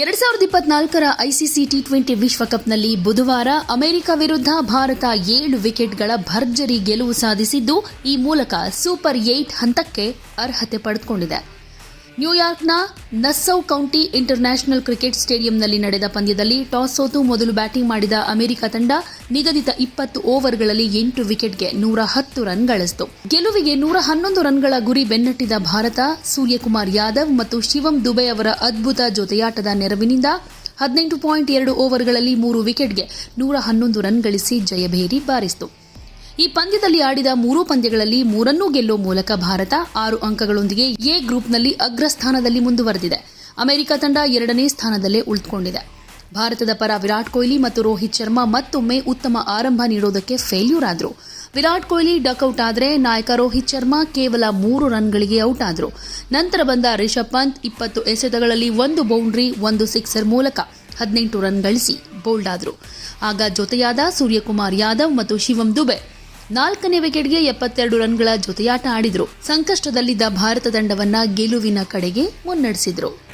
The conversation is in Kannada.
ಎರಡ್ ಸಾವಿರದ ಇಪ್ಪತ್ನಾಲ್ಕರ ಐಸಿಸಿ ಟಿ ಟ್ವೆಂಟಿ ವಿಶ್ವಕಪ್ನಲ್ಲಿ ಬುಧವಾರ ಅಮೆರಿಕ ವಿರುದ್ಧ ಭಾರತ ಏಳು ವಿಕೆಟ್ಗಳ ಭರ್ಜರಿ ಗೆಲುವು ಸಾಧಿಸಿದ್ದು, ಈ ಮೂಲಕ ಸೂಪರ್ ಏಟ್ ಹಂತಕ್ಕೆ ಅರ್ಹತೆ ಪಡೆದುಕೊಂಡಿದೆ. ನ್ಯೂಯಾರ್ಕ್ನ ನಸ್ಸೌ ಕೌಂಟಿ ಇಂಟರ್ನ್ಯಾಷನಲ್ ಕ್ರಿಕೆಟ್ ಸ್ಟೇಡಿಯಂನಲ್ಲಿ ನಡೆದ ಪಂದ್ಯದಲ್ಲಿ ಟಾಸ್ ಸೋತು ಮೊದಲು ಬ್ಯಾಟಿಂಗ್ ಮಾಡಿದ ಅಮೆರಿಕ ತಂಡ ನಿಗದಿತ ಇಪ್ಪತ್ತು ಓವರ್ಗಳಲ್ಲಿ ಎಂಟು ವಿಕೆಟ್ಗೆ ನೂರ ಹತ್ತು ರನ್ ಗಳಿಸಿತು ಗೆಲುವಿಗೆ ನೂರ ಹನ್ನೊಂದು ರನ್ಗಳ ಗುರಿ ಬೆನ್ನಟ್ಟಿದ ಭಾರತ, ಸೂರ್ಯಕುಮಾರ್ ಯಾದವ್ ಮತ್ತು ಶಿವಂ ದುಬೆ ಅವರ ಅದ್ಭುತ ಜೊತೆಯಾಟದ ನೆರವಿನಿಂದ ಹದಿನೆಂಟು ಪಾಯಿಂಟ್ ಎರಡು ಓವರ್ಗಳಲ್ಲಿ ಮೂರು ವಿಕೆಟ್ಗೆ ನೂರ ಹನ್ನೊಂದು ರನ್ ಗಳಿಸಿ ಜಯಭೇರಿ ಬಾರಿಸಿತು. ಈ ಪಂದ್ಯದಲ್ಲಿ ಆಡಿದ ಮೂರೂ ಪಂದ್ಯಗಳಲ್ಲಿ ಮೂರನ್ನೂ ಗೆಲ್ಲುವ ಮೂಲಕ ಭಾರತ ಆರು ಅಂಕಗಳೊಂದಿಗೆ ಎ ಗ್ರೂಪ್ನಲ್ಲಿ ಅಗ್ರಸ್ಥಾನದಲ್ಲಿ ಮುಂದುವರೆದಿದೆ. ಅಮೆರಿಕ ತಂಡ ಎರಡನೇ ಸ್ಥಾನದಲ್ಲೇ ಉಳಿದುಕೊಂಡಿದೆ. ಭಾರತದ ಪರ ವಿರಾಟ್ ಕೊಹ್ಲಿ ಮತ್ತು ರೋಹಿತ್ ಶರ್ಮಾ ಮತ್ತೊಮ್ಮೆ ಉತ್ತಮ ಆರಂಭ ನೀಡೋದಕ್ಕೆ ಫೇಲ್ಯೂರ್ ಆದರು. ವಿರಾಟ್ ಕೊಹ್ಲಿ ಡಕ್ಔಟ್ ಆದರೆ ನಾಯಕ ರೋಹಿತ್ ಶರ್ಮಾ ಕೇವಲ ಮೂರು ರನ್ಗಳಿಗೆ ಔಟ್ ಆದರು. ನಂತರ ಬಂದ ರಿಷಬ್ ಪಂತ್ ಇಪ್ಪತ್ತು ಎಸೆತಗಳಲ್ಲಿ ಒಂದು ಬೌಂಡ್ರಿ ಒಂದು ಸಿಕ್ಸರ್ ಮೂಲಕ ಹದಿನೆಂಟು ರನ್ ಗಳಿಸಿ ಬೋಲ್ಡ್ ಆದರು. ಆಗ ಜೊತೆಯಾದ ಸೂರ್ಯಕುಮಾರ್ ಯಾದವ್ ಮತ್ತು ಶಿವಂ ದುಬೆ ನಾಲ್ಕನೇ ವಿಕೆಟ್ಗೆ ಎಪ್ಪತ್ತೆರಡು ರನ್ಗಳ ಜೊತೆಯಾಟ ಆಡಿದರು. ಸಂಕಷ್ಟದಲ್ಲಿದ್ದ ಭಾರತ ತಂಡವನ್ನ ಗೆಲುವಿನ ಕಡೆಗೆ ಮುನ್ನಡೆಸಿದ್ರು.